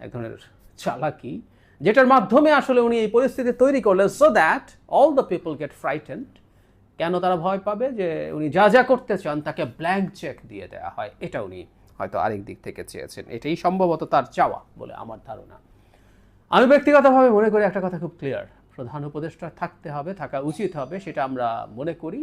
এক ধরনের চালাকি, যেটার মাধ্যমে আসলে উনি এই পরিস্থিতি তৈরি করলেন so that all the people get frightened কেন তারা ভয় পাবে? যে উনি যা যা করতে চান তাকে ব্ল্যাঙ্ক চেক দিয়ে দেওয়া হয়। এটা উনি হয়তো আরেক দিক থেকে চেয়েছেন। এটাই সম্ভবত তার চাওয়া বলে আমার ধারণা। আমি ব্যক্তিগতভাবে মনে করি একটা কথা খুব ক্লিয়ার প্রধান উপদেষ্টা থাকতে হবে, থাকা উচিত হবে, সেটা আমরা মনে করি।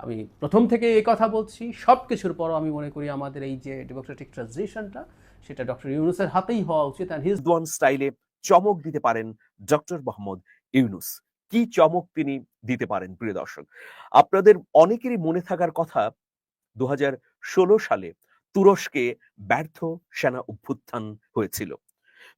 আমি প্রথম থেকে এই কথা বলছি। সব কিছুর পরও আমি মনে করি আমাদের এই যে ডেমোক্রেটিক ট্রানজিশনটা সেটা ডক্টর ইউনুসের হাতেই হওয়া উচিত অ্যান্ড হিজ দোয়ান স্টাইলে চমক দিতে পারেন ডক্টর মোহাম্মদ ইউনুস। কি চমক তিনি দিতে পারেন, প্রিয় দর্শক? আপনাদের অনেকেরই মনে থাকার কথা দু হাজার ষোলো সালে তুরস্কে ব্যর্থ সেনা অভ্যুত্থান হয়েছিল।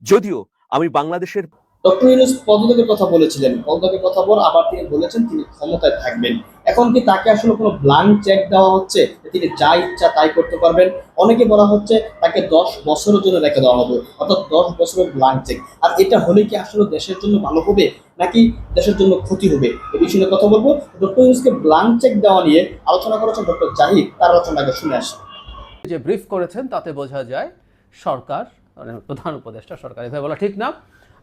যদিও আমি বাংলাদেশের ডক্টর ইউনুস পদত্যাগের কথা বলেছিলেন। পদত্যাগের কথা বল, আবার তিনি বলেছেন তিনি ক্ষমতায় থাকবেন। এখন কি তাকে আসলে কোনো ব্লাঙ্ক চেক দেওয়া হচ্ছে? তিনি যা ইচ্ছা তাই করতে পারবেন? অনেকে বলা হচ্ছে তাকে দশ বছরের জন্য রেখে দেওয়া হবে, অর্থাৎ দশ বছরের ব্লাঙ্ক চেক আর এটা হলে কি আসলে দেশের জন্য ভালো হবে, নাকি দেশের জন্য ক্ষতি হবে? এই বিষয়ে কথা বলব। ডক্টর ইউনুসকে ব্লাঙ্ক চেক দেওয়া নিয়ে আলোচনা করেছেন ডক্টর জাহিদ, তার আলোচনাকে শুনে আসি। যে ব্রিফ করেছেন, তাতে বোঝা যায় সরকার মানে প্রধান উপদেষ্টা সরকার এভাবে বলা ঠিক না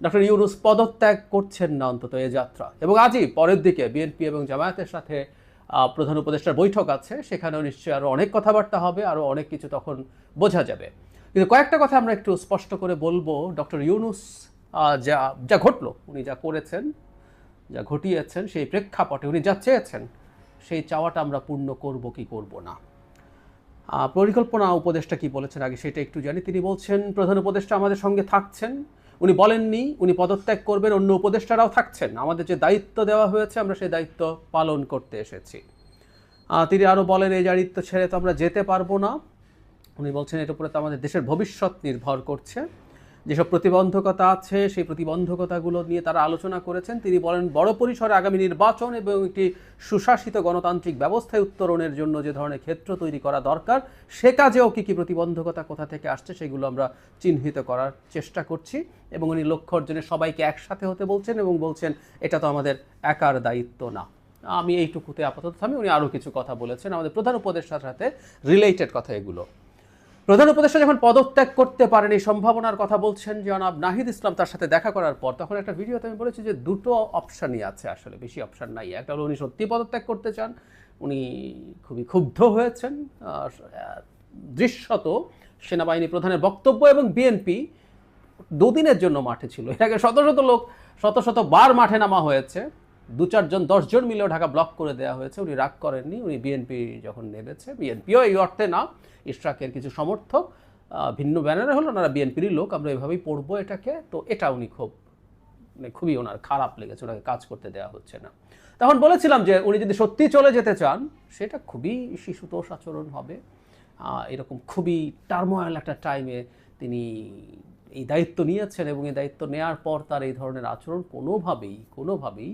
ডক্টর ইউনুস পদত্যাগ করছেন না অন্তত এ যাত্রা। এবং আজই পরের দিকে বিএনপি এবং জামায়াতের সাথে প্রধান উপদেষ্টার বৈঠক আছে, সেখানেও নিশ্চয়ই আরও অনেক কথাবার্তা হবে আরও অনেক কিছু তখন বোঝা যাবে। কিন্তু কয়েকটা কথা আমরা একটু স্পষ্ট করে বলব। ডক্টর ইউনুস যা যা ঘটলো, উনি যা করেছেন, যা ঘটিয়েছেন, সেই প্রেক্ষাপটে উনি যা চেয়েছেন, সেই চাওয়াটা আমরা পূর্ণ করব কি করব না। পরিকল্পনা উপদেষ্টা কি বলেছেন আগে সেটা একটু জানি। তিনি বলছেন, প্রধান উপদেষ্টা আমাদের সঙ্গে থাকছেন উনি বলেননি, উনি পদত্যাগ করবেন, অন্য উপদেষ্টারাও থাকছেন। আমাদের যে দায়িত্ব দেওয়া হয়েছে, আমরা সেই দায়িত্ব পালন করতে এসেছি। তিনি আরও বলেন, এই দায়িত্ব ছেড়ে তো আমরা যেতে পারব না। উনি বলছেন এর উপরে তো আমাদের দেশের ভবিষ্যৎ নির্ভর করছে। যেসব প্রতিবন্ধকতা আছে, সেই প্রতিবন্ধকতাগুলো নিয়ে তারা আলোচনা করেছেন। তিনি বলেন, বড় পরিসরে আগামী নির্বাচন এবং একটি সুশাসিত গণতান্ত্রিক ব্যবস্থায় উত্তরণের জন্য যে ধরনের ক্ষেত্র তৈরি করা দরকার, সে কাজেও কী কী প্রতিবন্ধকতা কোথা থেকে আসছে সেগুলো আমরা চিহ্নিত করার চেষ্টা করছি এবং উনি লক্ষ্য অর্জনে সবাইকে একসাথে হতে বলছেন এবং বলছেন, এটা তো আমাদের একার দায়িত্ব না। আমি এইটুকুতে আপাতত থামি, উনি আরও কিছু কথা বলেছেন। আমাদের প্রধান উপদেষ্টার সাথে রিলেটেড কথা এগুলো। প্রধান উপদেষ্টা যখন পদত্যাগ করতে পারেন, এই সম্ভাবনার কথা বলছেন জনাব নাহিদ ইসলাম তার সাথে দেখা করার পর, তখন একটা ভিডিওতে আমি বলেছি যে দুটো অপশানই আছে আসলে, বেশি অপশান নাই। একটা হলো উনি সত্যি পদত্যাগ করতে চান, উনি খুবই ক্ষুব্ধ হয়েছেন দৃশ্যত সেনাবাহিনী প্রধানের বক্তব্য এবং বিএনপি দুদিনের জন্য মাঠে ছিল। এর আগে শত শত লোক, শত শত বার মাঠে নামা হয়েছে, দু চারজন দশজন মিলেও ঢাকা ব্লক করে দেওয়া হয়েছে, উনি রাগ করেননি, উনি বিএনপি যখন নেমেছে, বিএনপিও এই অর্থে না। ইশরাকের কিছু সমর্থক ভিন্ন ব্যানারে হলো ওনারা বিএনপিরই লোক, আমরা এভাবেই পড়ব এটাকে। তো এটা উনি খুব মানে খুবই ওনার খারাপ লেগেছে, ওনাকে কাজ করতে দেওয়া হচ্ছে না। তখন বলেছিলাম যে, উনি যদি সত্যি চলে যেতে চান, সেটা খুবই শিশুতোষ আচরণ হবে। এরকম খুবই টার্মোয়াল একটা টাইমে তিনি এই দায়িত্ব নিয়েছেন এবং এই দায়িত্ব নেওয়ার পর তার এই ধরনের আচরণ কোনোভাবেই কোনোভাবেই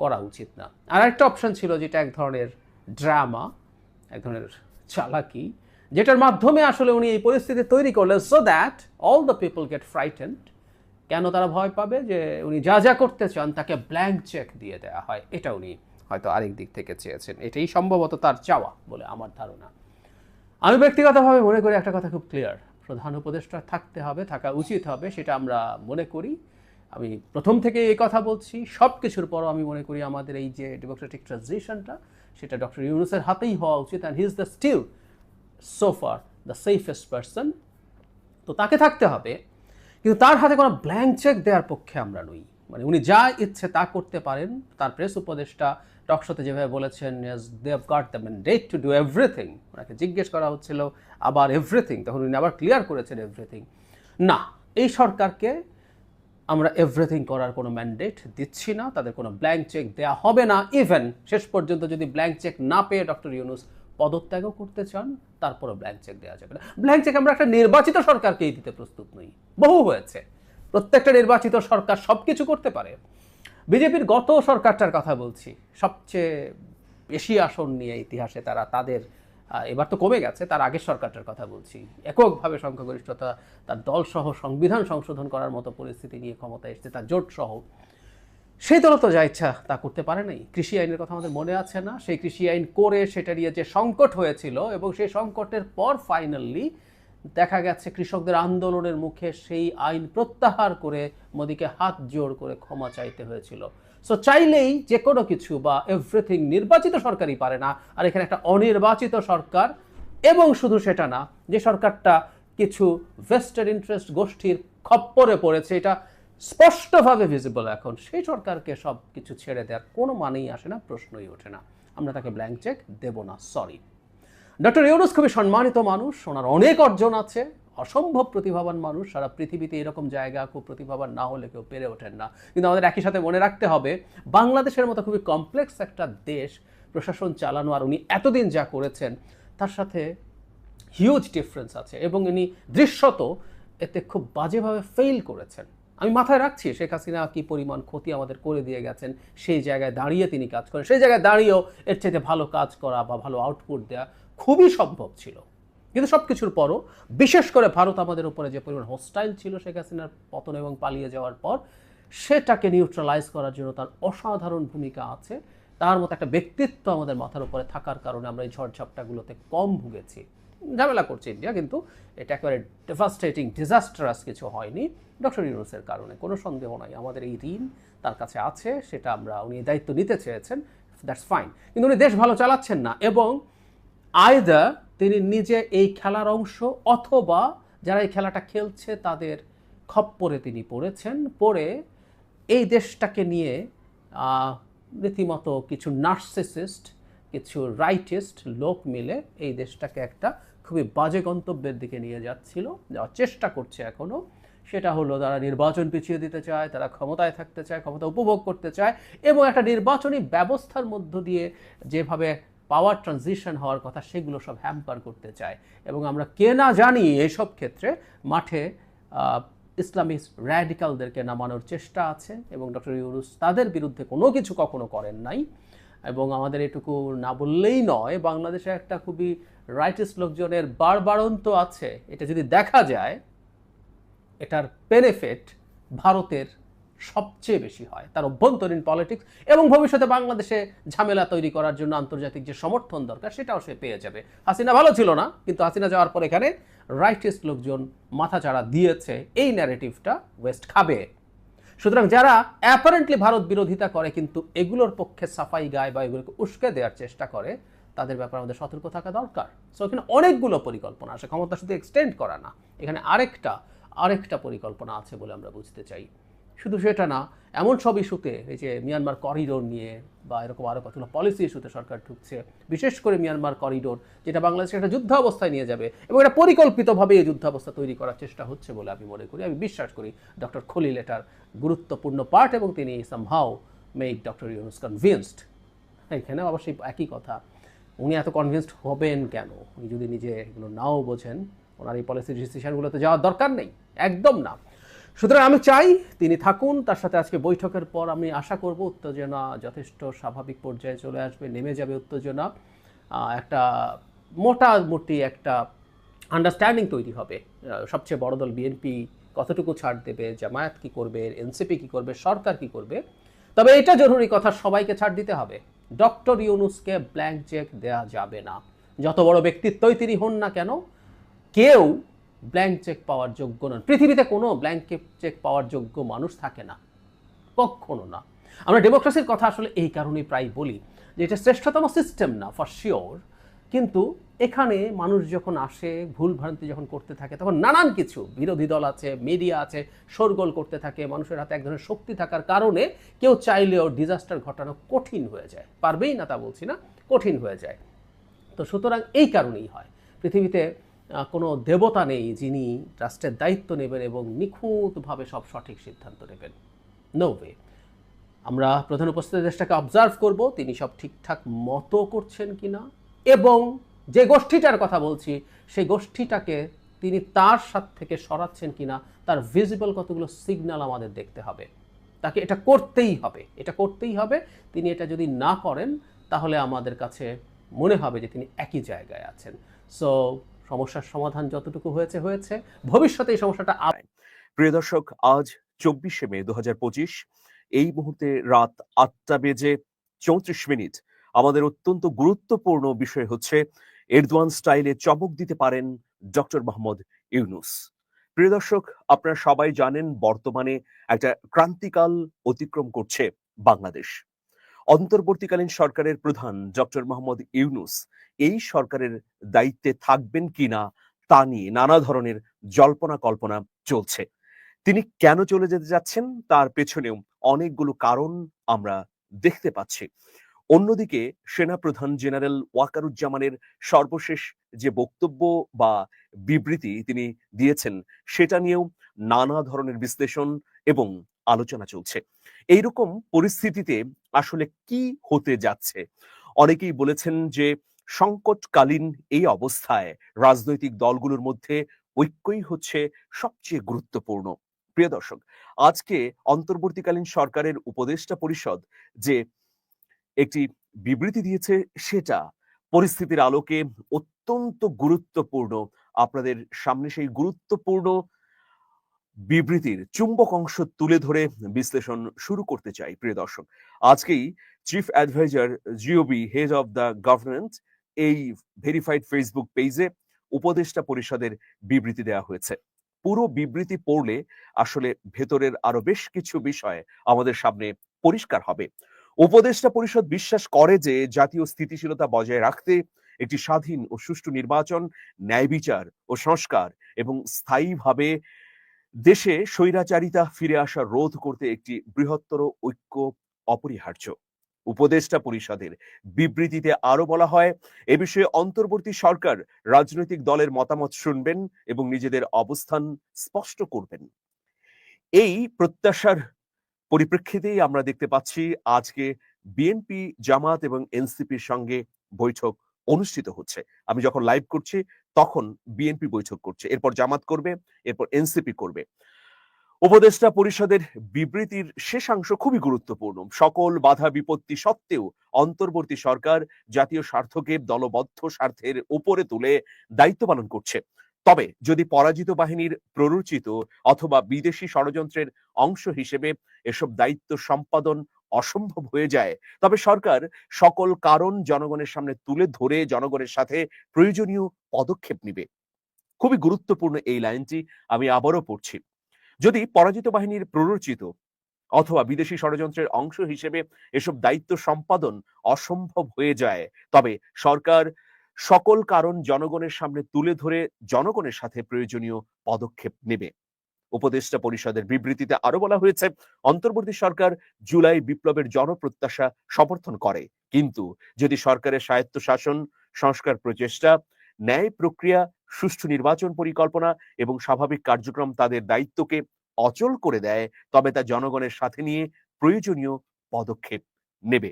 করা উচিত না। আর একটা অপশন ছিল যেটা এক ধরনের ড্রামা এক ধরনের চালাকি। যেটার মাধ্যমে আসলে উনি এই পরিস্থিতি তৈরি করলেন so that all the people get frightened কেন তারা ভয় পাবে? যে উনি যা যা করতে চান তাকে ব্ল্যাঙ্ক চেক দিয়ে দেওয়া হয়। এটা উনি হয়তো আরেক দিক থেকে চেয়েছেন। এটাই সম্ভবত তার চাওয়া বলে আমার ধারণা। আমি ব্যক্তিগতভাবে মনে করি একটা কথা খুব ক্লিয়ার প্রধান উপদেষ্টা থাকতে হবে, থাকা উচিত হবে, সেটা আমরা মনে করি। আমি প্রথম থেকে এই কথা বলছি। সব কিছুর পরও আমি মনে করি আমাদের এই যে ডেমোক্রেটিক ট্রানজিশনটা সেটা ডক্টর ইউনুসের হাতেই হওয়া উচিত। And he is the still so far the safest person তো তাকে থাকতে হবে। কিন্তু তার হাতে কোনো ব্ল্যাঙ্ক চেক দেওয়ার পক্ষে আমরা নই। মানে উনি যা ইচ্ছে তা করতে পারেন, তার প্রেস উপদেষ্টা টকশোতে যেভাবে বলেছেন they have got the date to do everything ওনাকে জিজ্ঞেস করা হচ্ছিল, আবার এভরিথিং তখন উনি আবার ক্লিয়ার করেছেন এভরিথিং না, এই সরকারকে আমরা এভরিথিং করার কোনো ম্যান্ডেট দিচ্ছি না, তাদের কোনো ব্ল্যাঙ্ক চেক দেওয়া হবে না। ইভেন শেষ পর্যন্ত যদি ব্ল্যাঙ্ক চেক না পেয়ে ডক্টর ইউনুস পদত্যাগও করতে চান, তারপরও ব্ল্যাঙ্ক চেক দেওয়া যাবে না। ব্ল্যাঙ্ক চেক আমরা একটা নির্বাচিত সরকারকেই দিতে প্রস্তুত নই। বহু হয়েছে। প্রত্যেকটা নির্বাচিত সরকার সব কিছু করতে পারে। বিজেপির গত সরকারটার কথা বলছি। সবচেয়ে বেশি আসন নিয়ে ইতিহাসে তারা তাদের এবার তো কমে গেছে, তার আগের সরকারটার কথা বলছি। এককভাবে সংখ্যাগরিষ্ঠতা, তার দলসহ সংবিধান সংশোধন করার মতো পরিস্থিতি নিয়ে ক্ষমতায় এসেছে, তার জোট সহ সেই দল তো যা ইচ্ছা তা করতে পারে নাই। কৃষি আইনের কথা আমাদের মনে আছে না। সেই কৃষি আইন করে সেটা নিয়ে যে সংকট হয়েছিল এবং সেই সংকটের পর ফাইনালি দেখা গেছে কৃষকদের আন্দোলনের মুখে সেই আইন প্রত্যাহার করে মোদিকে হাত জোড় করে ক্ষমা চাইতে হয়েছিল। সো চাইলেই যে কোনো কিছু বা এভরিথিং নির্বাচিত সরকারই পারে না। আর এখানে একটা অনির্বাচিত সরকার এবং শুধু সেটা না, যে সরকারটা কিছু ভেস্টেড ইন্টারেস্ট গোষ্ঠীর খপ্পরে পড়েছে, এটা স্পষ্টভাবে ভিজিবল এখন। সেই সরকারকে সব কিছু ছেড়ে দেওয়ার কোনো মানেই আসে না, প্রশ্নই ওঠে না। আমরা তাকে ব্ল্যাঙ্ক চেক দেব না সরি ডক্টর ইউনুস খুবই সম্মানিত মানুষ, ওনার অনেক অর্জন আছে। অসম্ভব প্রতিভাবান মানুষ, সারা পৃথিবীতে এরকম জায়গা খুব প্রতিভাবান না হলে কেউ পেরে ওঠেন না। কিন্তু আমাদের একই সাথে মনে রাখতে হবে, বাংলাদেশের মতো খুবই কমপ্লেক্স একটা দেশ, প্রশাসন চালানো আর উনি এতদিন যা করেছেন, তার সাথে হিউজ ডিফারেন্স আছে। এবং ইনি দৃশ্যত এতে খুব বাজেভাবে ফেল করেছেন। আমি মাথায় রাখছি শেখ হাসিনা কি পরিমাণ ক্ষতি আমাদের করে দিয়ে গেছেন, সেই জায়গায় দাঁড়িয়ে তিনি কাজ করেন। সেই জায়গায় দাঁড়িয়েও এর চাইতে ভালো কাজ করা বা ভালো আউটপুট দেওয়া খুবই সম্ভব ছিল। কিন্তু সব কিছুর পরও, বিশেষ করে ভারত আমাদের উপরে যে পরিমাণ হোস্টাইল ছিল শেখ হাসিনার পতন এবং পালিয়ে যাওয়ার পর, সেটাকে নিউট্রালাইজ করার জন্য তার অসাধারণ ভূমিকা আছে। তার মতো একটা ব্যক্তিত্ব আমাদের মাথার উপরে থাকার কারণে আমরা এই ঝড়ঝাপটাগুলোতে কম ভুগেছি। ঝামেলা করছে ইন্ডিয়া কিন্তু এটা একেবারে ডেভাস্টেটিং ডিজাস্টারাস কিছু হয়নি। ডক্টর ইউনুসের কারণে কোনো সন্দেহ নাই। আমাদের এই ঋণ তার কাছে আছে, সেটা আমরা, উনি দায়িত্ব নিতে চেয়েছেন দ্যাটস ফাইন কিন্তু উনি দেশ ভালো চালাচ্ছেন না, এবং আয়দা তিনি নিজে এই খেলার অংশ অথবা যারা এই খেলাটা খেলছে তাদের খপ্পরে তিনি পড়েছেন, পড়ে এই দেশটাকে নিয়ে রীতিমতো কিছু নার্সিসিস্ট কিছু রাইটিস্ট লোক মিলে এই দেশটাকে একটা খুবই বাজে গন্তব্যের দিকে নিয়ে যাচ্ছিল, যাওয়ার চেষ্টা করছে এখনও সেটা হলো তারা নির্বাচন পিছিয়ে দিতে চায়, তারা ক্ষমতায় থাকতে চায়, ক্ষমতা উপভোগ করতে চায় এবং একটা নির্বাচনী ব্যবস্থার মধ্য দিয়ে যেভাবে পাওয়ার ট্রানজিশন হওয়ার কথা সেগুলো সব হ্যাম্পার করতে চায়। এবং আমরা কে না জানি এসব ক্ষেত্রে মাঠে ইসলামিক র্যাডিক্যালদেরকে নামানোর চেষ্টা আছে এবং ডক্টর ইউরুস তাদের বিরুদ্ধে কোনো কিছু কখনো করেন নাই। এবং আমাদের এটুকু না বললেই নয়, বাংলাদেশে একটা খুবই রাইটিস্ট লোকজনের বারবারন্ত আছে। এটা যদি দেখা যায়, এটার বেনিফিট ভারতের সবচেয়ে বেশি হয়। তার অভ্যন্তরীণ পলিটিক্স এবং ভবিষ্যতে বাংলাদেশে ঝামেলা তৈরি করার জন্য আন্তর্জাতিক যে সমর্থন দরকার, সেটাও সে পেয়ে যাবে। হাসিনা ভালো ছিল না, কিন্তু হাসিনা যাওয়ার পর এখানে রাইটিস্ট লোকজন মাথাচাড়া দিয়েছে। এই ন্যারেটিভটা ওয়েস্ট খাবে। সুতরাং যারা অ্যাপারেন্টলি ভারত বিরোধিতা করে, কিন্তু এগুলোর পক্ষে সাফাই গায় বা এগুলোকে উস্কে দেওয়ার চেষ্টা করে, তাদের ব্যাপারে আমাদের সতর্ক থাকা দরকার। সো এখানে অনেকগুলো পরিকল্পনা আছে ক্ষমতা শুধু এক্সটেন্ড করা না। এখানে আরেকটা আরেকটা পরিকল্পনা আছে বলে আমরা বুঝতে চাই। শুধু সেটা না এমন সব ইস্যুতে এই যে মিয়ানমার করিডোর নিয়ে বা এরকম আরও কতগুলো পলিসি ইস্যুতে সরকার ঢুকছে, বিশেষ করে মিয়ানমার করিডোর যেটা বাংলাদেশকে একটা যুদ্ধ অবস্থায় নিয়ে যাবে এবং এটা পরিকল্পিতভাবে এই যুদ্ধ অবস্থা তৈরি করার চেষ্টা হচ্ছে বলে আমি মনে করি। আমি বিশ্বাস করি ডক্টর খলিল এটার গুরুত্বপূর্ণ পার্ট এবং তিনি somehow make doctor Yunus convinced এখানেও অবশ্যই একই কথা। উনি এত কনভিন্সড হবেন কেন? উনি যদি নিজে এগুলো নাও বোঝেন, ওনার এই পলিসি ডিসিশনগুলোতে যাওয়ার দরকার নেই। একদম না। সুতরাং আমি চাই তিনি থাকুন, তার সাথে আজকে বৈঠকের পর আমি আশা করব উত্তেজনা যথেষ্ট স্বাভাবিক পর্যায়ে চলে আসবে, নেমে যাবে উত্তেজনা। একটা মোটামুটি একটা আন্ডারস্ট্যান্ডিং তৈরি হবে। সবচেয়ে বড় দল বিএনপি কতটুকু ছাড় দেবে, জামায়াত কি করবে এনসিপি কি করবে, সরকার কি করবে? তবে এটা জরুরি কথা, সবাইকে ছাড় দিতে হবে। ডক্টর ইউনুসকে ব্ল্যাঙ্ক চেক দেওয়া যাবে না। যত বড় ব্যক্তিত্বই তিনি হন না কেন, কেউ ব্ল্যাঙ্ক চেক পাওয়ার যোগ্য নন। পৃথিবীতে কোনো ব্ল্যাঙ্ক চেক পাওয়ার যোগ্য মানুষ থাকে না। কখনো না। আমরা ডেমোক্রেসির কথা আসলে এই কারণেই প্রায় বলি যে এটা শ্রেষ্ঠতম সিস্টেম না ফর শিওর কিন্তু এখানে মানুষ যখন আসে ভুলভ্রান্তি যখন করতে থাকে, তখন নানান কিছু, বিরোধী দল আছে মিডিয়া আছে, শোরগোল করতে থাকে, মানুষের হাতে এক ধরনের শক্তি থাকার কারণে কেউ চাইলেও ডিজাস্টার ঘটানো কঠিন হয়ে যায়। পারবেই না তা বলছি না, কঠিন হয়ে যায়। তো সুতরাং এই কারণেই হয়। পৃথিবীতে কোনো দেবতা নেই যিনি রাষ্ট্রের দায়িত্ব নেবেন এবং নিখুঁতভাবে সব সঠিক সিদ্ধান্ত নেবেন। নো ওয়ে আমরা প্রধান উপস্থিত দেশটাকে অবজার্ভ করব, তিনি সব ঠিকঠাক মতো করছেন কি না এবং যে গোষ্ঠীটার কথা বলছি, সেই গোষ্ঠীটাকে তিনি তার সাথ থেকে সরাচ্ছেন কিনা, তার ভিজিবল কতগুলো সিগন্যাল আমাদের দেখতে হবে। তাকে এটা করতেই হবে, এটা করতেই হবে। তিনি এটা যদি না করেন, তাহলে আমাদের কাছে মনে হবে যে তিনি একই জায়গায় আছেন। সো সমস্যার সমাধান যতটুকু হয়েছে হয়েছে। ভবিষ্যতে এই সমস্যাটা প্রিয় দর্শক, আজ চব্বিশে মে দুহাজার পঁচিশ। এই মুহূর্তে রাত আটটা বেজে চৌত্রিশ মিনিট। আমাদের অত্যন্ত গুরুত্বপূর্ণ বিষয় হচ্ছে, এরদোয়ান স্টাইলে চমক দিতে পারেন ডক্টর মোহাম্মদ ইউনুস। প্রিয় দর্শক, আপনারা সবাই জানেন, বর্তমানে একটা ক্রান্তিকাল অতিক্রম করছে বাংলাদেশ। অন্তর্বর্তীকালীন সরকারের প্রধান ডক্টর মোহাম্মদ ইউনুস এই সরকারের দায়িত্বে থাকবেন কিনা তা নিয়ে নানা ধরনের জল্পনা কল্পনা চলছে। তিনি কেন চলে যেতে যাচ্ছেন তার পেছনেও অনেকগুলো কারণ আমরা দেখতে পাচ্ছি। অন্যদিকে সেনাপ্রধান জেনারেল ওয়াকারুজ্জামানের সর্বশেষ যে বক্তব্য বা বিবৃতি তিনি দিয়েছেন সেটা নিয়েও নানা ধরনের বিশ্লেষণ এবং আলোচনা চলছে। এইরকম পরিস্থিতিতে আসলে কি হতে যাচ্ছে? অনেকেই বলেছেন যে, সংকটকালীন এই অবস্থায় রাজনৈতিক দলগুলোর মধ্যে ঐক্যই হচ্ছে সবচেয়ে গুরুত্বপূর্ণ। প্রিয় দর্শক, আজকে অন্তর্বর্তীকালীন সরকারের উপদেষ্টা পরিষদ যে একটি বিবৃতি দিয়েছে, সেটা পরিস্থিতির আলোকে অত্যন্ত গুরুত্বপূর্ণ। আপনাদের সামনে সেই গুরুত্বপূর্ণ বিবৃতির চুম্বক অংশ তুলে ধরে বিশ্লেষণ শুরু করতে চাই, প্রিয় দর্শক। আজকেই chief adviser GOB head of the government এই ভেরিফাইড ফেসবুক পেজে উপদেষ্টা পরিষদের বিবৃতি দেওয়া হয়েছে। পুরো বিবৃতি পড়লে আসলে ভেতরের আরও বেশ কিছু বিষয় আমাদের সামনে পরিষ্কার হবে। উপদেষ্টা পরিষদ বিশ্বাস করে যে জাতীয় স্থিতিশীলতা বজায় রাখতে একটি স্বাধীন ও সুষ্ঠু নির্বাচন, ন্যায় বিচার ও সংস্কার এবং স্থায়ীভাবে দেশে স্বৈরাচারিতা ফিরে আসা রোধ করতে একটি বৃহত্তর ঐক্য অপরিহার্য। উপদেষ্টা পরিষদের বিবৃতিতে আরও বলা হয়, এ বিষয়ে অন্তর্বর্তী সরকার রাজনৈতিক দলের মতামত শুনবেন এবং নিজেদের অবস্থান স্পষ্ট করবেন। এই প্রত্যাশার পরিপ্রেক্ষিতেই আমরা দেখতে পাচ্ছি, আজকে বিএনপি জামাত এবং এনসিপির সঙ্গে বৈঠক অনুষ্ঠিত হচ্ছে। আমি যখন লাইভ করছি তখন বিএনপি বৈঠক করছে। এরপর জামাত করবে, এরপর এনসিপি করবে। উপদেষ্টা পরিষদের বিবৃতির শেষাংশ খুবই গুরুত্বপূর্ণ। সকল বাধা বিপত্তি সত্ত্বেও অন্তর্বর্তী সরকার জাতীয় স্বার্থকে দলবদ্ধ স্বার্থের উপরে তুলে দায়িত্ব পালন করছে। তবে যদি পরাজিত বাহিনীর প্ররোচিত অথবা বিদেশি ষড়যন্ত্রের অংশ হিসেবে এসব দায়িত্ব সম্পাদন অসম্ভব হয়ে যায়। তবে সরকার সকল কারণ জনগণের সামনে তুলে ধরে জনগণের সাথে প্রয়োজনীয় পদক্ষেপ নিবে। খুবই গুরুত্বপূর্ণ এই লাইনটি আমি আবারও পড়ছি। যদি পরাজিত বাহিনীর প্ররোচিত অথবা বিদেশি ষড়যন্ত্রের অংশ হিসেবে এসব দায়িত্ব সম্পাদন অসম্ভব হয়ে যায়, তবে সরকার সকল কারণ জনগণের সামনে তুলে ধরে জনগণের সাথে প্রয়োজনীয় পদক্ষেপ নেবে। উপদেষ্টা পরিষদের বিবৃতিতে আরও বলা হয়েছে, অন্তর্বর্তী সরকার জুলাই বিপ্লবের জনপ্রত্যাশা সমর্থন করে। কিন্তু যদি সরকারের স্বায়ত্ত শাসন সংস্কার প্রচেষ্টা, ন্যায় প্রক্রিয়া, সুষ্ঠু নির্বাচন পরিকল্পনা এবং স্বাভাবিক কার্যক্রম তাদের দায়িত্বকে অচল করে দেয়, তবে তা জনগণের সাথে নিয়ে প্রয়োজনীয় পদক্ষেপ নেবে।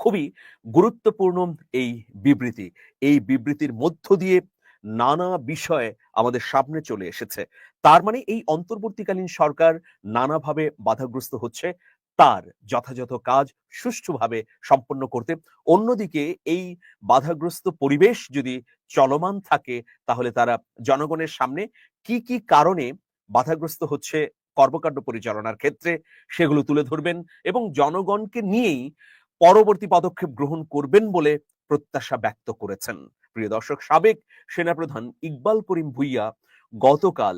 খুবই গুরুত্বপূর্ণ এই বিবৃতি। এই বিবৃতির মধ্য দিয়ে নানা বিষয় আমাদের সামনে চলে এসেছে। তার মানে এই অন্তর্বর্তীকালীন সরকার নানাভাবে বাধাগ্রস্ত হচ্ছে। তার যথাযথ কাজ সুষ্ঠুভাবে সম্পন্ন করতে। অন্যদিকে এই বাধাগ্রস্ত পরিবেশ যদি চলমান থাকে, তাহলে তারা জনগণের সামনে কি কি কারণে বাধাগ্রস্ত হচ্ছে কর্মকাণ্ড পরিচালনার ক্ষেত্রে সেগুলো তুলে ধরবেন এবং জনগণকে নিয়েই পরবর্তী পদক্ষেপ গ্রহণ করবেন বলে প্রত্যাশা ব্যক্ত করেছেন। প্রিয় দর্শক, সাবেক সেনাপ্রধান ইকবাল করিম ভুইয়া গতকাল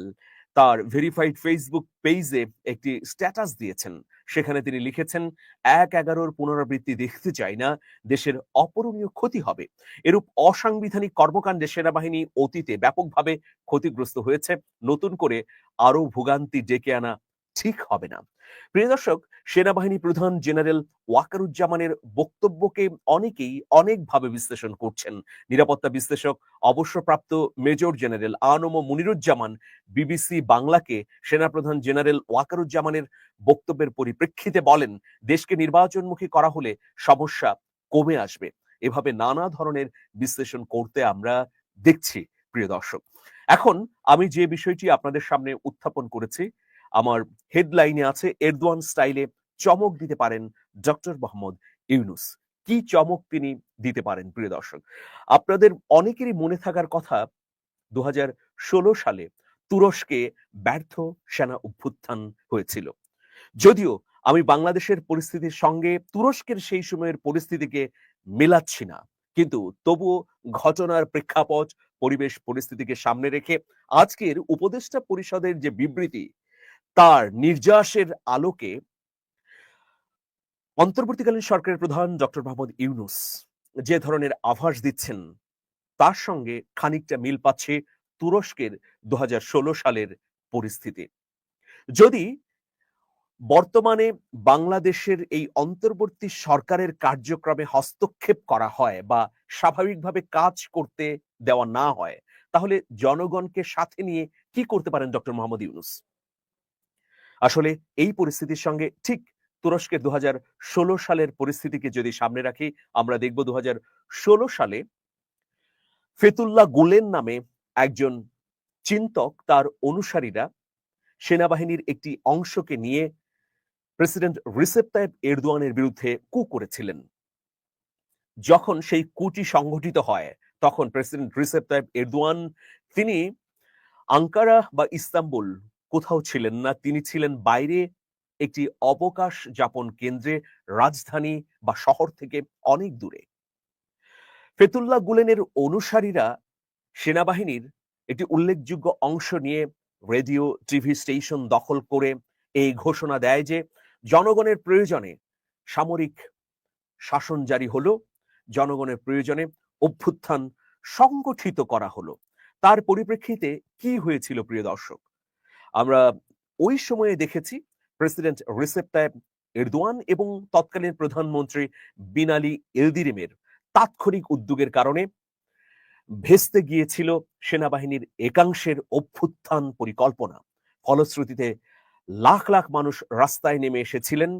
তার ভেরিফাইড ফেসবুক পেজে একটি স্ট্যাটাস দিয়েছেন। সেখানে তিনি লিখেছেন, এক এগারোর পুনরাবৃত্তি দেখতে চাই না, দেশের অপরণীয় ক্ষতি হবে। এরূপ অসাংবিধানিক কর্মকাণ্ডে সেনাবাহিনী অতীতে ব্যাপকভাবে ক্ষতিগ্রস্ত হয়েছে। নতুন করে আরও ভোগান্তি ডেকে আনা ঠিক হবে না। প্রিয় দর্শক, সেনাবাহিনী প্রধান জেনারেল ওয়াকারুজ্জামানের বক্তব্যকে অনেকেই অনেকভাবে বিশ্লেষণ করছেন। নিরাপত্তা বিশ্লেষক, অবসরপ্রাপ্ত major general ANM Muniruzzaman BBC বাংলাকে সেনাপ্রধান জেনারেল ওয়াকারুজ্জামানের বক্তব্যের পরিপ্রেক্ষিতে বলেন, দেশকে নির্বাচনমুখী করা হলে সমস্যা কমে আসবে। এভাবে নানা ধরনের বিশ্লেষণ করতে আমরা দেখছি, প্রিয় দর্শক। এখন আমি যে বিষয়টি আপনাদের সামনে উত্থাপন করেছি আমার হেডলাইনে আছে, এরদোয়ান স্টাইলে চমক দিতে পারেন ডক্টর মোহাম্মদ ইউনুস। কি চমক তিনি দিতে পারেন, প্রিয় দর্শক? আপনাদের অনেকেরই মনে থাকার কথা দু সালে তুরস্কে ব্যর্থ সেনা অভ্যুত্থান হয়েছিল। যদিও আমি বাংলাদেশের পরিস্থিতির সঙ্গে তুরস্কের সেই সময়ের পরিস্থিতিকে মেলাচ্ছি না, কিন্তু তবুও ঘটনার প্রেক্ষাপট, পরিবেশ পরিস্থিতিকে সামনে রেখে আজকের উপদেষ্টা পরিষদের যে বিবৃতি তার নির্যাসের আলোকে অন্তর্বর্তীকালীন সরকারের প্রধান ডক্টর মোহাম্মদ ইউনুস যে ধরনের আভাস দিচ্ছেন, তার সঙ্গে খানিকটা মিল পাচ্ছে তুরস্কের দু হাজার ষোলো সালের পরিস্থিতি। যদি বর্তমানে বাংলাদেশের এই অন্তর্বর্তী সরকারের কার্যক্রমে হস্তক্ষেপ করা হয় বা স্বাভাবিকভাবে কাজ করতে দেওয়া না হয়, তাহলে জনগণকে সাথে নিয়ে কি করতে পারেন ডক্টর মোহাম্মদ ইউনুস? আসলে এই পরিস্থিতির সঙ্গে ঠিক তুরস্কের দু হাজার ষোলো সালের পরিস্থিতিকে যদি সামনে রাখি, আমরা দেখব দু হাজার ষোলো সালে ফেতুল্লাহ গুলেন নামে একজন চিন্তক, তার অনুসারীরা সেনাবাহিনীর একটি অংশকে নিয়ে প্রেসিডেন্ট রিসেপ তাইব এরদোয়ানের বিরুদ্ধে কু করেছিলেন। যখন সেই কুটি সংঘটিত হয়, তখন প্রেসিডেন্ট রিসেপ তাইব এরদোয়ান, তিনি আঙ্কারা বা ইস্তাম্বুল কোথাও ছিলেন না। তিনি ছিলেন বাইরে একটি অবকাশ যাপন কেন্দ্রে, রাজধানী বা শহর থেকে অনেক দূরে। ফেতুল্লাহ গুলেনের অনুসারীরা সেনাবাহিনীর একটি উল্লেখযোগ্য অংশ নিয়ে রেডিও, টিভি স্টেশন দখল করে এই ঘোষণা দেয় যে, জনগণের প্রয়োজনে সামরিক শাসন জারি হলো, জনগণের প্রয়োজনে অভ্যুত্থান সংগঠিত করা হলো। তার পরিপ্রেক্ষিতে কি হয়েছিল প্রিয় দর্শক? আমরা ওই সময়ে দেখেছি প্রেসিডেন্ট রিসেপ তাইব এরদোয়ান এবং তৎকালীন প্রধানমন্ত্রী বিনালি এলদিরিমের তাৎক্ষণিক উদ্যোগের কারণে ভেস্তে গিয়েছিল সেনাবাহিনীর একাংশের অভ্যুত্থান পরিকল্পনা। ফলশ্রুতিতে লাখ লাখ মানুষ রাস্তায় নেমে এসেছিলেন।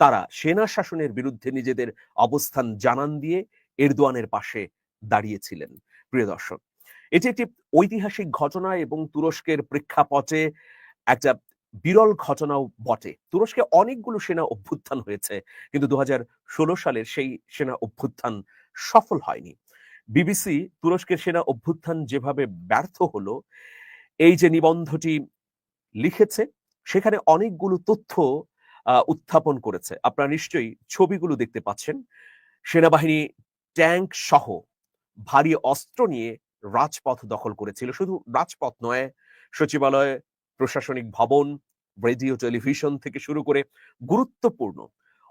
তারা সেনা শাসনের বিরুদ্ধে নিজেদের অবস্থান জানান দিয়ে এরদোয়ানের পাশে দাঁড়িয়েছিলেন। প্রিয় দর্শক, এটি একটি ঐতিহাসিক ঘটনা এবং তুরস্কের প্রেক্ষাপটে একটা বিরল ঘটনাও বটে। তুরস্কে অনেকগুলো সেনা অভ্যুত্থান হয়েছে, কিন্তু দুহাজার ষোলো সালের সেই সেনা অভ্যুত্থান সফল হয়নি। বিবিসি তুরস্কের সেনা অভ্যুত্থান যেভাবে ব্যর্থ হলো, এই যে নিবন্ধটি লিখেছে, সেখানে অনেকগুলো তথ্য উত্থাপন করেছে। আপনারা নিশ্চয়ই ছবিগুলো দেখতে পাচ্ছেন। সেনাবাহিনী ট্যাঙ্ক সহ ভারী অস্ত্র নিয়ে রাজপথ দখল করেছিল। শুধু রাজপথ নয়, সচিবালয় প্রশাসনিক ভবন, রেডিও, টেলিভিশন থেকে শুরু করে গুরুত্বপূর্ণ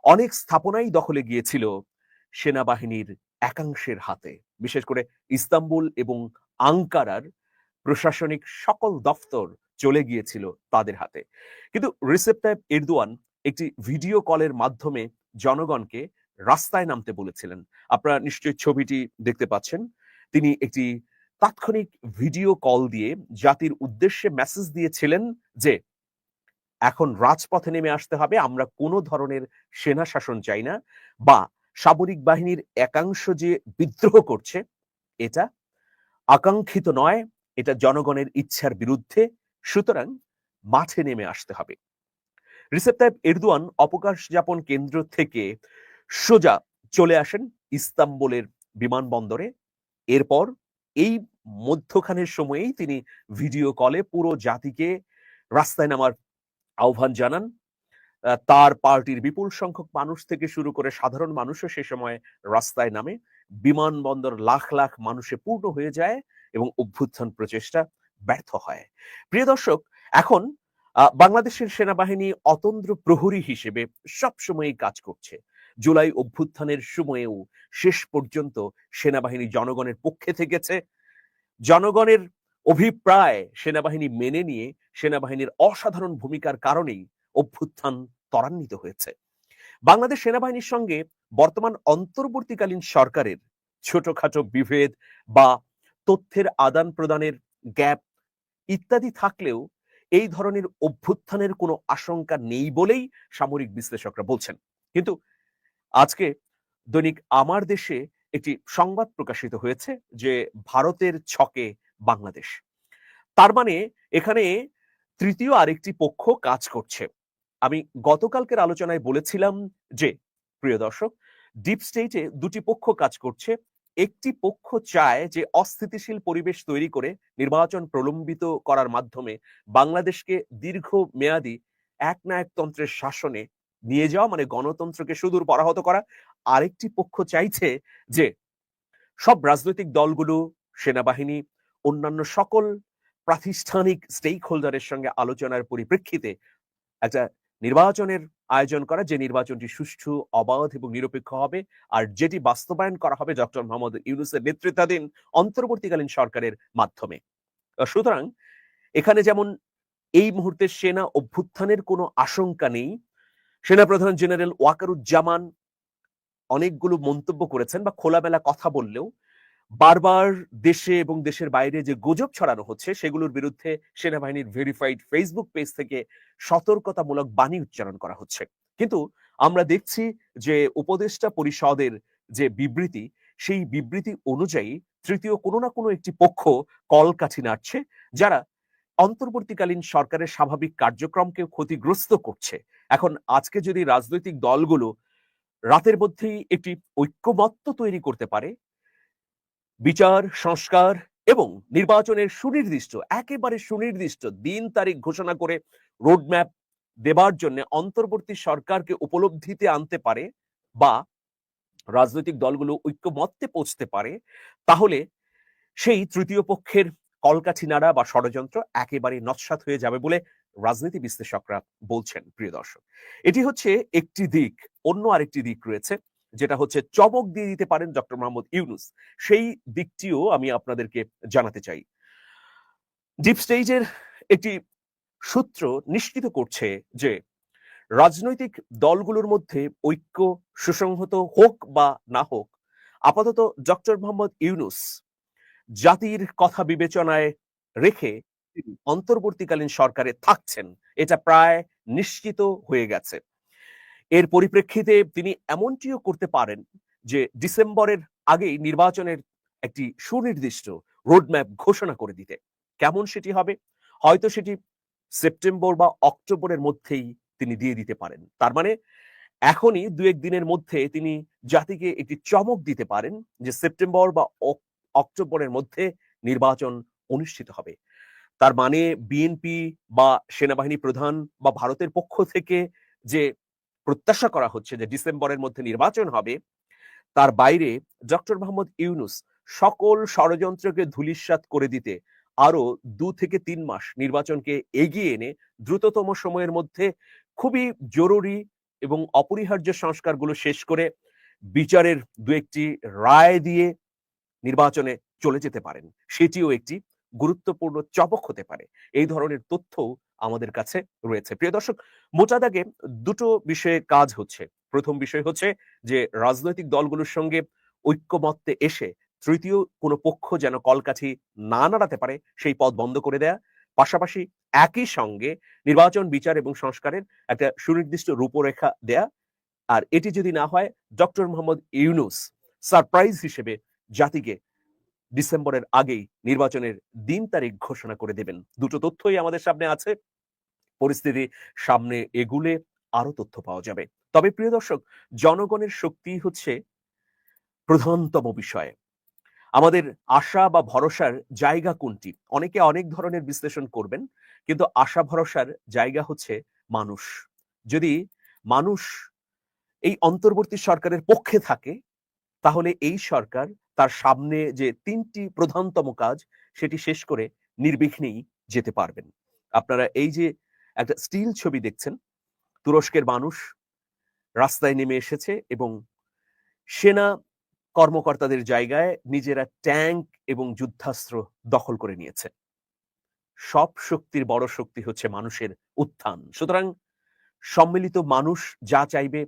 অনেক স্থাপনাই দখলে গিয়েছিল সেনাবাহিনীর একাংশের হাতে। বিশেষ করে ইস্তাম্বুল এবং আঙ্কারার প্রশাসনিক সকল দফতর চলে গিয়েছিল তাদের হাতে। কিন্তু রিসেপ তাইব এরদোয়ান একটি ভিডিও কলের মাধ্যমে জনগণকে রাস্তায় নামতে বলেছিলেন। আপনারা নিশ্চয়ই ছবিটি দেখতে পাচ্ছেন। তিনি একটি তাৎক্ষণিক ভিডিও কল দিয়ে জাতির উদ্দেশ্যে মেসেজ দিয়েছিলেন যে, এখন রাজপথে নেমে আসতে হবে, আমরা কোনো ধরনের সেনা শাসন চাই না বা সামরিক বাহিনীর একাংশ যে বিদ্রোহ করছে, এটা আকাঙ্ক্ষিত নয়, এটা জনগণের ইচ্ছার বিরুদ্ধে, সুতরাং মাঠে নেমে আসতে হবে। রিসেপ তাইব এরদোয়ান অবকাশ যাপন কেন্দ্র থেকে সোজা চলে আসেন ইস্তাম্বুলের বিমানবন্দরে। এরপর এই মধ্যখানের সময়েই তিনি ভিডিও কলে পুরো জাতিকে রাস্তায় নামার আহ্বান জানান। তার পার্টির বিপুল সংখ্যক মানুষ থেকে শুরু করে সাধারণ মানুষও সে সময় রাস্তায় নামে। বিমানবন্দর লাখ লাখ মানুষে পূর্ণ হয়ে যায় এবং অভ্যুত্থান প্রচেষ্টা ব্যর্থ হয়। প্রিয় দর্শক, এখন বাংলাদেশের সেনাবাহিনী অতন্দ্র প্রহরী হিসেবে সবসময়ই কাজ করছে। জুলাই অভ্যুত্থানের সময়েও শেষ পর্যন্ত সেনাবাহিনী জনগণের পক্ষে থেকেছে। জনগণের অভিপ্রায় সেনাবাহিনী মেনে নিয়ে সেনাবাহিনীর অসাধারণ ভূমিকার কারণেই অভ্যুত্থান ত্বরান্বিত হয়েছে। বাংলাদেশ সেনাবাহিনীর সঙ্গে বর্তমান অন্তর্বর্তীকালীন সরকারের ছোটখাটো বিভেদ বা তথ্যের আদান প্রদানের গ্যাপ ইত্যাদি থাকলেও এই ধরনের অভ্যুত্থানের কোনো আশঙ্কা নেই বলেই সামরিক বিশ্লেষকরা বলছেন। কিন্তু আজকে দৈনিক আমার দেশে একটি সংবাদ প্রকাশিত হয়েছে যে ভারতের ছকে বাংলাদেশ। তার মানে এখানে তৃতীয় আরেকটি পক্ষ কাজ করছে। আমি গতকালকের আলোচনায় বলেছিলাম যে, প্রিয় দর্শক ডিপ স্টেটে দুটি পক্ষ কাজ করছে। একটি পক্ষ চায় যে অস্থিতিশীল পরিবেশ তৈরি করে নির্বাচন প্রলম্বিত করার মাধ্যমে বাংলাদেশকে দীর্ঘ মেয়াদী একনায়কতন্ত্রের শাসনে নিয়ে যাওয়া মানে গণতন্ত্রকে সুদূর পরাহত করা। আরেকটি পক্ষ চাইছে যে, সব রাজনৈতিক দলগুলো, সেনাবাহিনী, অন্যান্য সকল প্রাতিষ্ঠানিক স্টেক হোল্ডারের সঙ্গে আলোচনার পরিপ্রেক্ষিতে একটা নির্বাচনের আয়োজন করা, যে নির্বাচনটি সুষ্ঠু, অবাধ এবং নিরপেক্ষ হবে। আর যেটি বাস্তবায়ন করা হবে ডক্টর মোহাম্মদ ইউনুসের নেতৃত্বাধীন অন্তর্বর্তীকালীন সরকারের মাধ্যমে। সুতরাং এখানে যেমন এই মুহূর্তে সেনা অভ্যুত্থানের কোনো আশঙ্কা নেই সেনাপ্রধান জেনারেল ওয়াকারুজ্জামান অনেকগুলো মন্তব্য করেছেন বা খোলামেলা কথা বললেও বারবার দেশে এবং দেশের বাইরে যে গুজব ছড়ানো হচ্ছে, সেগুলোর বিরুদ্ধে সেনাবাহিনীর ভেরিফাইড ফেসবুক পেজ থেকে সতর্কতামূলক বাণী উচ্চারণ করা হচ্ছে। কিন্তু আমরা দেখছি যে উপদেষ্টা পরিষদের যে বিবৃতি, সেই বিবৃতি অনুযায়ী তৃতীয় কোনো না কোনো একটি পক্ষ কলকাঠি নাড়ছে, যারা অন্তর্বর্তীকালীন সরকারের স্বাভাবিক কার্যক্রমকে ক্ষতিগ্রস্ত করছে। এখন আজকে যদি রাজনৈতিক দলগুলো রাতের মধ্যেই একটি ঐক্যমত্য তৈরি করতে পারে, বিচার, সংস্কার এবং নির্বাচনের সুনির্দিষ্ট, একেবারে সুনির্দিষ্ট দিন তারিখ ঘোষণা করে রোডম্যাপ দেবার জন্য অন্তর্বর্তী সরকারকে উপলব্ধিতে আনতে পারে বা রাজনৈতিক দলগুলো ঐক্যমত্যে পৌঁছতে পারে, তাহলে সেই তৃতীয় পক্ষের কলকাঠি নাড়া বা ষড়যন্ত্র একেবারে নস্বাত হয়ে যাবে বলে রাজনীতি বিশ্লেষকরা বলছেন, প্রিয় দর্শক। এটি হচ্ছে একটি দিক, অন্য আরেকটি দিক রয়েছে, যেটা হচ্ছে চমক দিয়ে দিতে পারেন ডক্টর মোহাম্মদ ইউনুস। সেই দিকটিও আমি আপনাদেরকে জানাতে চাই। ডিপ স্টেজের একটি সূত্র নিশ্চিত করছে যে, রাজনৈতিক দলগুলোর মধ্যে ঐক্য সুসংহত হোক বা না হোক, আপাতত ডক্টর মোহাম্মদ ইউনুস জাতির কথা বিবেচনায় রেখে অন্তর্বর্তীকালীন সরকারে থাকছেন। এটা প্রায় নিশ্চিত হয়ে গেছে। এর পরিপ্রেক্ষিতে তিনি এমনটিও করতে পারেন যে ডিসেম্বরের আগেই নির্বাচনের একটি সুনির্দিষ্ট রোডম্যাপ ঘোষণা করে দিতে। কেমন সেটি হবে? হয়তো সেটি সেপ্টেম্বর বা অক্টোবরের মধ্যেই তিনি দিয়ে দিতে পারেন। তার মানে এখনই দু এক দিনের মধ্যে তিনি জাতিকে একটি চমক দিতে পারেন যে সেপ্টেম্বর বা অক- অক্টোবরের মধ্যে নির্বাচন অনুষ্ঠিত হবে। তার মানে বিএনপি বা সেনাবাহিনী প্রধান বা ভারতের পক্ষ থেকে যে প্রত্যাশা করা হচ্ছে যে ডিসেম্বরের মধ্যে নির্বাচন হবে, তার বাইরে ডক্টর মোহাম্মদ ইউনুস সকল ষড়যন্ত্রকে ধূলিসাৎ করে দিতে আরও দু থেকে তিন মাস নির্বাচনকে এগিয়ে এনে দ্রুততম সময়ের মধ্যে খুবই জরুরি এবং অপরিহার্য সংস্কারগুলো শেষ করে বিচারের দু একটি রায় দিয়ে নির্বাচনে চলে যেতে পারেন। সেটিও একটি গুরুত্বপূর্ণ চমক হতে পারে। এই ধরনের তথ্যও আমাদের কাছে রয়েছে। প্রিয় দর্শক মোটা দাগে দুটো বিষয়ে কাজ হচ্ছে। প্রথম বিষয় হচ্ছে যে, রাজনৈতিক দলগুলোর সঙ্গে ঐক্যমত্যে এসে তৃতীয় কোনো পক্ষ যেন কলকাঠি না নাড়াতে পারে, সেই পথ বন্ধ করে দেয়া। পাশাপাশি একই সঙ্গে নির্বাচন, বিচার এবং সংস্কারের একটা সুনির্দিষ্ট রূপরেখা দেয়া। আর এটি যদি না হয়, ডক্টর মোহাম্মদ ইউনুস সারপ্রাইজ হিসেবে জাতিকে ডিসেম্বরের আগেই নির্বাচনের দিন তারিখ ঘোষণা করে দেবেন। দুটো তথ্যই আমাদের সামনে আছে। পরিস্থিতি সামনে এগুলে আরও তথ্য পাওয়া যাবে। তবে প্রিয় দর্শক, জনগণের শক্তি হচ্ছে প্রধানতম বিষয়। আমাদের আশা বা ভরসার জায়গা কোনটি? অনেকে অনেক ধরনের বিশ্লেষণ করবেন, কিন্তু আশা ভরসার জায়গা হচ্ছে মানুষ। যদি মানুষ এই অন্তর্বর্তী সরকারের পক্ষে থাকে তাহলে এই সরকার তার সামনে যে তিনটি প্রধানতম কাজ, সেটি শেষ করে নির্বিঘ্নেই যেতে পারবেন। আপনারা এই যে একটা স্টিল ছবি দেখছেন, তুরস্কের মানুষ রাস্তায় নেমে এসেছে এবং সেনা কর্মকর্তাদের জায়গায় নিজেরা ট্যাঙ্ক এবং যুদ্ধাস্ত্র দখল করে নিয়েছে। সব শক্তির বড় শক্তি হচ্ছে মানুষের উত্থান। সুতরাং সম্মিলিত মানুষ যা চাইবে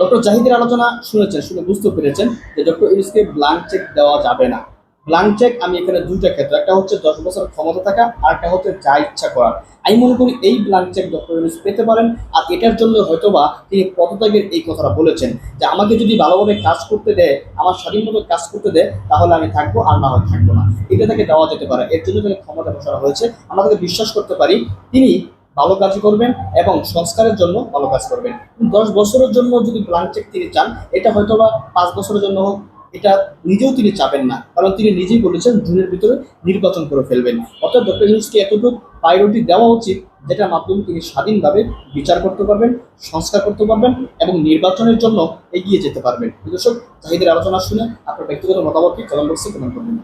ডক্টর জাহিদের আলোচনা শুনেছেন, শুনে বুঝতে পেরেছেন যে ডক্টর ইউনুসকে ব্লাঙ্ক চেক দেওয়া যাবে না। ব্লাঙ্ক চেক আমি এখানে দুইটা ক্ষেত্রে, একটা হচ্ছে দশ বছর ক্ষমতা থাকা, আর একটা হচ্ছে যা ইচ্ছা করার। আমি মনে করি এই ব্লাঙ্ক চেক ডক্টর ইউনুস পেতে পারেন, আর এটার জন্য হয়তোবা তিনি পদত্যাগের এই কথাটা বলেছেন যে আমাকে যদি ভালোভাবে কাজ করতে দেয়, আমার স্বাধীনভাবে কাজ করতে দেয়, তাহলে আমি থাকব আর না হয় থাকব না। এটা তাকে দেওয়া যেতে পারে। এর জন্য তাকে ক্ষমতা বসানো হয়েছে। আমরা তাকে বিশ্বাস করতে পারি, তিনি ভালো কাজ করবেন এবং সংস্কারের জন্য ভালো কাজ করবেন। দশ বছরের জন্য যদি ব্লাঙ্ক চেক তিনি চান, এটা হয়তো বা পাঁচ বছরের জন্য হোক, এটা নিজেও তিনি চাবেন না। কারণ তিনি নিজেই বলেছেন জুনের ভিতরে নির্বাচন করে ফেলবেন। অর্থাৎ ডক্টর ইউনুসকে এতটুকু প্রায়োরিটি দেওয়া উচিত, যেটার মাধ্যমে তিনি স্বাধীনভাবে বিচার করতে পারবেন, সংস্কার করতে পারবেন এবং নির্বাচনের জন্য এগিয়ে যেতে পারবেন। দর্শক, জাহিদের আলোচনা শুনে আপনার ব্যক্তিগত মতামতটি কমেন্ট বক্সে কমেন্ট করবেন।